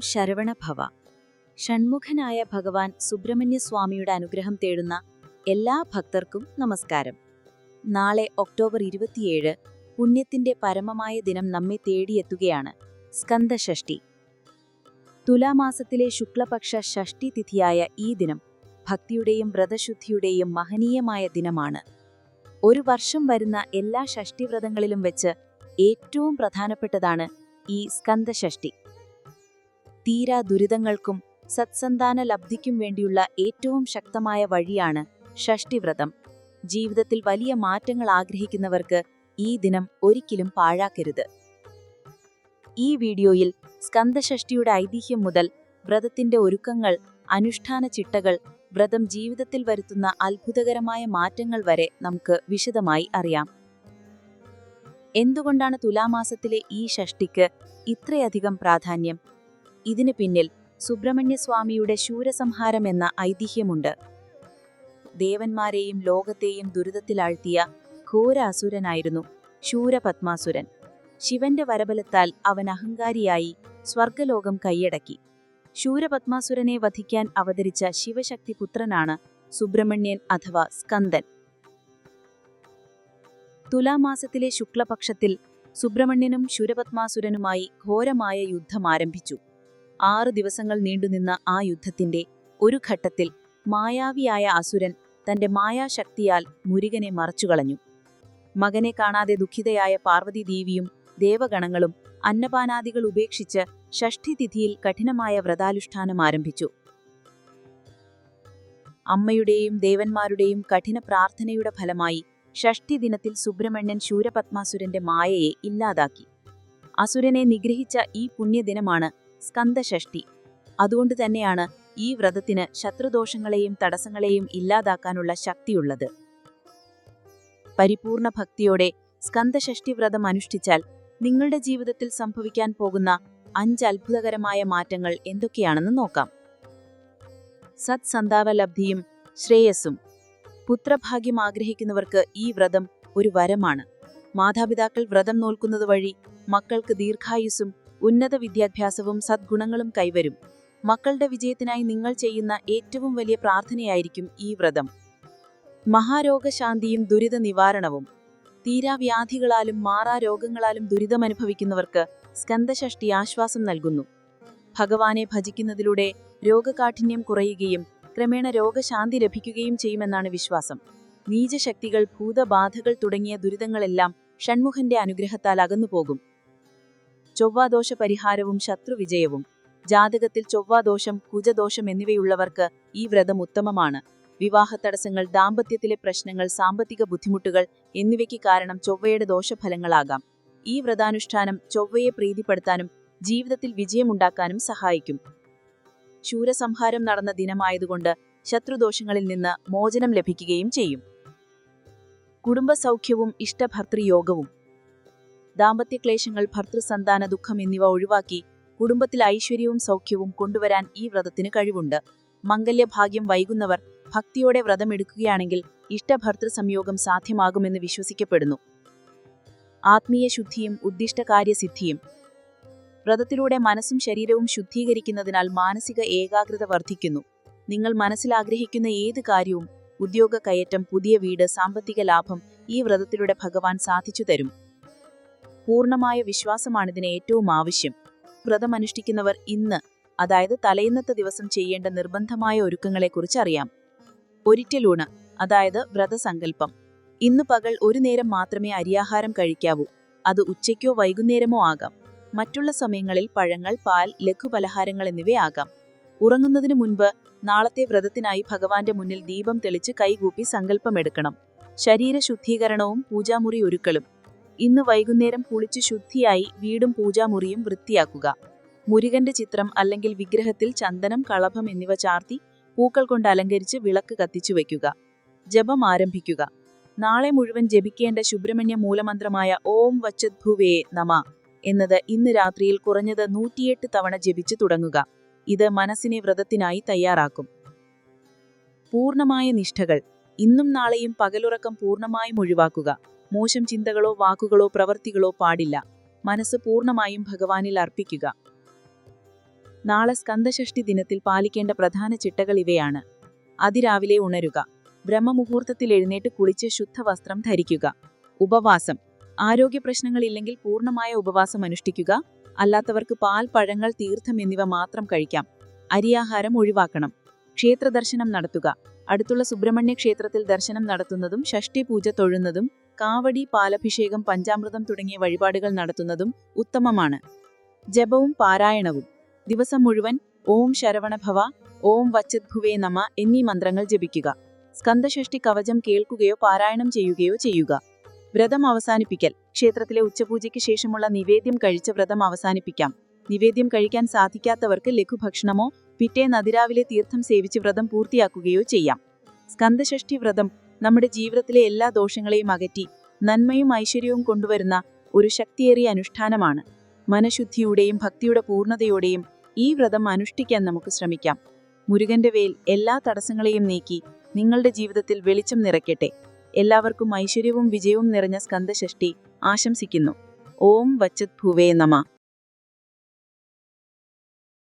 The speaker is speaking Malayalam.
ശരവണഭവ. ഷൺമുഖനായ ഭഗവാൻ സുബ്രഹ്മണ്യ സുബ്രഹ്മണ്യസ്വാമിയുടെ അനുഗ്രഹം തേടുന്ന എല്ലാ ഭക്തർക്കും നമസ്കാരം. നാളെ ഒക്ടോബർ ഇരുപത്തിയേഴ് പുണ്യത്തിന്റെ പരമമായ ദിനം നമ്മെ തേടിയെത്തുകയാണ് സ്കന്ദഷഷ്ടി തുലാമാസത്തിലെ ശുക്ലപക്ഷ ഷഷ്ടി തിഥിയായ ഈ ദിനം ഭക്തിയുടെയും വ്രതശുദ്ധിയുടെയും മഹനീയമായ ദിനമാണ്. ഒരു വർഷം വരുന്ന എല്ലാ ഷഷ്ടിവ്രതങ്ങളിലും വെച്ച് ഏറ്റവും പ്രധാനപ്പെട്ടതാണ് ഈ സ്കന്ദഷഷ്ടി തീരാ ദുരിതങ്ങൾക്കും സത്സന്താന ലബ്ധിക്കും വേണ്ടിയുള്ള ഏറ്റവും ശക്തമായ വഴിയാണ് ഷഷ്ടിവ്രതം. ജീവിതത്തിൽ വലിയ മാറ്റങ്ങൾ ആഗ്രഹിക്കുന്നവർക്ക് ഈ ദിനം ഒരിക്കലും പാഴാക്കരുത്. ഈ വീഡിയോയിൽ സ്കന്ദഷഷ്ടിയുടെ ഐതിഹ്യം മുതൽ വ്രതത്തിന്റെ ഒരുക്കങ്ങൾ അനുഷ്ഠാന ചിട്ടകൾ വ്രതം ജീവിതത്തിൽ വരുത്തുന്ന അത്ഭുതകരമായ മാറ്റങ്ങൾ വരെ നമുക്ക് വിശദമായി അറിയാം. എന്തുകൊണ്ടാണ് തുലാമാസത്തിലെ ഈ ഷഷ്ടിക്ക് ഇത്രയധികം പ്രാധാന്യം? ഇതിനു പിന്നിൽ സുബ്രഹ്മണ്യസ്വാമിയുടെ ശൂരസംഹാരം എന്ന ഐതിഹ്യമുണ്ട്. ദേവന്മാരെയും ലോകത്തെയും ദുരിതത്തിലാഴ്ത്തിയ ഘോര അസുരനായിരുന്നു ശൂരപത്മാസുരൻ. ശിവന്റെ വരബലത്താൽ അവൻ അഹങ്കാരിയായി സ്വർഗലോകം കൈയടക്കി. ശൂരപത്മാസുരനെ വധിക്കാൻ അവതരിച്ച ശിവശക്തി പുത്രനാണ് സുബ്രഹ്മണ്യൻ അഥവാ സ്കന്ദൻ. തുലാമാസത്തിലെ ശുക്ലപക്ഷത്തിൽ സുബ്രഹ്മണ്യനും ശൂരപത്മാസുരനുമായി ഘോരമായ യുദ്ധം ആരംഭിച്ചു. ആറു ദിവസങ്ങൾ നീണ്ടുനിന്ന ആ യുദ്ധത്തിന്റെ ഒരു ഘട്ടത്തിൽ മായാവിയായ അസുരൻ തന്റെ മായാശക്തിയാൽ മുരുകനെ മറച്ചുകളഞ്ഞു. മകനെ കാണാതെ ദുഃഖിതയായ പാർവതി ദേവിയും ദേവഗണങ്ങളും അന്നപാനാദികൾ ഉപേക്ഷിച്ച് ഷഷ്ഠിതിഥിയിൽ കഠിനമായ വ്രതാനുഷ്ഠാനം ആരംഭിച്ചു. അമ്മയുടെയും ദേവന്മാരുടെയും കഠിന പ്രാർത്ഥനയുടെ ഫലമായി ഷഷ്ഠി ദിനത്തിൽ സുബ്രഹ്മണ്യൻ ശൂരപത്മാസുരന്റെ മായയെ ഇല്ലാതാക്കി. അസുരനെ നിഗ്രഹിച്ച ഈ പുണ്യദിനമാണ് സ്കന്ദഷഷ്ടി അതുകൊണ്ട് തന്നെയാണ് ഈ വ്രതത്തിന് ശത്രുദോഷങ്ങളെയും തടസ്സങ്ങളെയും ഇല്ലാതാക്കാനുള്ള ശക്തിയുള്ളത്. പരിപൂർണ ഭക്തിയോടെ സ്കന്ദഷഷ്ടി വ്രതം അനുഷ്ഠിച്ചാൽ നിങ്ങളുടെ ജീവിതത്തിൽ സംഭവിക്കാൻ പോകുന്ന അഞ്ച് അത്ഭുതകരമായ മാറ്റങ്ങൾ എന്തൊക്കെയാണെന്ന് നോക്കാം. സത്സന്താവലബ്ധിയും ശ്രേയസ്സും. പുത്രഭാഗ്യം ആഗ്രഹിക്കുന്നവർക്ക് ഈ വ്രതം ഒരു വരമാണ്. മാതാപിതാക്കൾ വ്രതം നോൽക്കുന്നത് വഴി മക്കൾക്ക് ദീർഘായുസ്സും ഉന്നത വിദ്യാഭ്യാസവും സദ്ഗുണങ്ങളും കൈവരും. മക്കളുടെ വിജയത്തിനായി നിങ്ങൾ ചെയ്യുന്ന ഏറ്റവും വലിയ പ്രാർത്ഥനയായിരിക്കും ഈ വ്രതം. മഹാരോഗശാന്തിയും ദുരിത നിവാരണവും. തീരാവ്യാധികളാലും മാറാ രോഗങ്ങളാലും ദുരിതമനുഭവിക്കുന്നവർക്ക് സ്കന്ദഷഷ്ടി ആശ്വാസം നൽകുന്നു. ഭഗവാനെ ഭജിക്കുന്നതിലൂടെ രോഗകാഠിന്യം കുറയുകയും ക്രമേണ രോഗശാന്തി ലഭിക്കുകയും ചെയ്യുമെന്നാണ് വിശ്വാസം. നീചശക്തികൾ ഭൂതബാധകൾ തുടങ്ങിയ ദുരിതങ്ങളെല്ലാം ഷൺമുഖന്റെ അനുഗ്രഹത്താൽ അകന്നുപോകും. ചൊവ്വാദോഷ പരിഹാരവും ശത്രുവിജയവും. ജാതകത്തിൽ ചൊവ്വാദോഷം കുജദോഷം എന്നിവയുള്ളവർക്ക് ഈ വ്രതം ഉത്തമമാണ്. വിവാഹ തടസ്സങ്ങൾ ദാമ്പത്യത്തിലെ പ്രശ്നങ്ങൾ സാമ്പത്തിക ബുദ്ധിമുട്ടുകൾ എന്നിവയ്ക്ക് കാരണം ചൊവ്വയുടെ ദോഷഫലങ്ങളാകാം. ഈ വ്രതാനുഷ്ഠാനം ചൊവ്വയെ പ്രീതിപ്പെടുത്താനും ജീവിതത്തിൽ വിജയമുണ്ടാക്കാനും സഹായിക്കും. ശൂരസംഹാരം നടന്ന ദിനമായതുകൊണ്ട് ശത്രുദോഷങ്ങളിൽ നിന്ന് മോചനം ലഭിക്കുകയും ചെയ്യും. കുടുംബസൗഖ്യവും ഇഷ്ടഭർത്തൃയോഗവും ദാമ്പത്യക്ലേശങ്ങൾ ഭർത്തൃസന്താന ദുഃഖം എന്നിവ ഒഴിവാക്കി കുടുംബത്തിൽ ഐശ്വര്യവും സൗഖ്യവും കൊണ്ടുവരാൻ ഈ വ്രതത്തിന് കഴിവുണ്ട്. മംഗല്യഭാഗ്യം വൈകുന്നവർ ഭക്തിയോടെ വ്രതമെടുക്കുകയാണെങ്കിൽ ഇഷ്ടഭർത്തൃ സംയോഗം സാധ്യമാകുമെന്ന് വിശ്വസിക്കപ്പെടുന്നു. ആത്മീയ ശുദ്ധിയും ഉദ്ദിഷ്ടകാര്യസിദ്ധിയും. വ്രതത്തിലൂടെ മനസ്സും ശരീരവും ശുദ്ധീകരിക്കുന്നതിനാൽ മാനസിക ഏകാഗ്രത വർദ്ധിക്കുന്നു. നിങ്ങൾ മനസ്സിൽ ആഗ്രഹിക്കുന്ന ഏത് കാര്യവും ഉദ്യോഗ കയറ്റം പുതിയ വീട് സാമ്പത്തിക ലാഭം ഈ വ്രതത്തിലൂടെ ഭഗവാൻ സാധിച്ചു തരും പൂർണമായ വിശ്വാസമാണിതിന് ഏറ്റവും ആവശ്യം. വ്രതമനുഷ്ഠിക്കുന്നവർ ഇന്ന് അതായത് തലേന്നത്തെ ദിവസം ചെയ്യേണ്ട നിർബന്ധമായ ഒരുക്കങ്ങളെക്കുറിച്ച് അറിയാം. ഒരിറ്റലൂണ് അതായത് വ്രതസങ്കല്പം. ഇന്ന് പകൽ ഒരു നേരം മാത്രമേ അരിയാഹാരം കഴിക്കാവൂ. അത് ഉച്ചയ്ക്കോ വൈകുന്നേരമോ ആകാം. മറ്റുള്ള സമയങ്ങളിൽ പഴങ്ങൾ പാൽ ലഘുപലഹാരങ്ങൾ എന്നിവയാകാം ഉറങ്ങുന്നതിന് മുൻപ് നാളത്തെ വ്രതത്തിനായി ഭഗവാന്റെ മുന്നിൽ ദീപം തെളിച്ച് കൈകൂപ്പി സങ്കല്പമെടുക്കണം ശരീര ശുദ്ധീകരണവും പൂജാമുറി ഒരുക്കളും ഇന്ന് വൈകുന്നേരം കുളിച്ച് ശുദ്ധിയായി വീടും പൂജാമുറിയും വൃത്തിയാക്കുക. മുരുകന്റെ ചിത്രം അല്ലെങ്കിൽ വിഗ്രഹത്തിൽ ചന്ദനം കളഭം എന്നിവ ചാർത്തി പൂക്കൾ കൊണ്ട് അലങ്കരിച്ച് വിളക്ക് കത്തിച്ചു വയ്ക്കുക. ജപം ആരംഭിക്കുക. നാളെ മുഴുവൻ ജപിക്കേണ്ട സുബ്രഹ്മണ്യ മൂലമന്ത്രമായ ഓം വച്ചത് ഭുവേ നമ എന്നത് ഇന്ന് രാത്രിയിൽ കുറഞ്ഞത് നൂറ്റിയെട്ട് തവണ ജപിച്ച് തുടങ്ങുക. ഇത് മനസ്സിനെ വ്രതത്തിനായി തയ്യാറാക്കും. പൂർണമായ നിഷ്ഠകൾ. ഇന്നും നാളെയും പകലുറക്കം പൂർണമായും ഒഴിവാക്കുക. മോശം ചിന്തകളോ വാക്കുകളോ പ്രവർത്തികളോ പാടില്ല. മനസ്സ് പൂർണമായും ഭഗവാനിൽ അർപ്പിക്കുക. നാളെ സ്കന്ദഷഷ്ടി ദിനത്തിൽ പാലിക്കേണ്ട പ്രധാന ചിട്ടകൾ ഇവയാണ്. അതിരാവിലെ ഉണരുക. ബ്രഹ്മമുഹൂർത്തത്തിൽ എഴുന്നേറ്റ് കുളിച്ച് ശുദ്ധവസ്ത്രം ധരിക്കുക. ഉപവാസം. ആരോഗ്യ പ്രശ്നങ്ങളില്ലെങ്കിൽ പൂർണമായ ഉപവാസം അനുഷ്ഠിക്കുക. അല്ലാത്തവർക്ക് പാൽ പഴങ്ങൾ തീർത്ഥം എന്നിവ മാത്രം കഴിക്കാം. അരിയാഹാരം ഒഴിവാക്കണം. ക്ഷേത്രദർശനം നടത്തുക. അടുത്തുള്ള സുബ്രഹ്മണ്യ ക്ഷേത്രത്തിൽ ദർശനം നടത്തുന്നതും ഷഷ്ടി പൂജ തൊഴുന്നതും കാവടി പാലഭിഷേകം പഞ്ചാമൃതം തുടങ്ങിയ വഴിപാടുകൾ നടത്തുന്നതും ഉത്തമമാണ്. ജപവും പാരായണവും. ദിവസം മുഴുവൻ ഓം ശരവണഭവ ഓം വച്ചദ്ഭുവേ നമ എന്നീ മന്ത്രങ്ങൾ ജപിക്കുക. സ്കന്ദഷഷ്ടി കവചം കേൾക്കുകയോ പാരായണം ചെയ്യുകയോ ചെയ്യുക. വ്രതം അവസാനിപ്പിക്കൽ. ക്ഷേത്രത്തിലെ ഉച്ചപൂജയ്ക്ക് ശേഷമുള്ള നിവേദ്യം കഴിച്ച വ്രതം അവസാനിപ്പിക്കാം. നിവേദ്യം കഴിക്കാൻ സാധിക്കാത്തവർക്ക് ലഘുഭക്ഷണമോ പിറ്റേ നദിരാവിലെ തീർത്ഥം സേവിച്ച് വ്രതം പൂർത്തിയാക്കുകയോ ചെയ്യാം. സ്കന്ദഷഷ്ടി വ്രതം നമ്മുടെ ജീവിതത്തിലെ എല്ലാ ദോഷങ്ങളെയും അകറ്റി നന്മയും ഐശ്വര്യവും കൊണ്ടുവരുന്ന ഒരു ശക്തിയേറിയ അനുഷ്ഠാനമാണ്. മനഃശുദ്ധിയുടെയും ഭക്തിയുടെ പൂർണതയോടെയും ഈ വ്രതം അനുഷ്ഠിക്കാൻ നമുക്ക് ശ്രമിക്കാം. മുരുകന്റെ വേൽ എല്ലാ തടസ്സങ്ങളെയും നീക്കി നിങ്ങളുടെ ജീവിതത്തിൽ വെളിച്ചം നിറയ്ക്കട്ടെ. എല്ലാവർക്കും ഐശ്വര്യവും വിജയവും നിറഞ്ഞ സ്കന്ധഷഷ്ടി ആശംസിക്കുന്നു. ഓം വച്ചത് ഭുവേ നമ.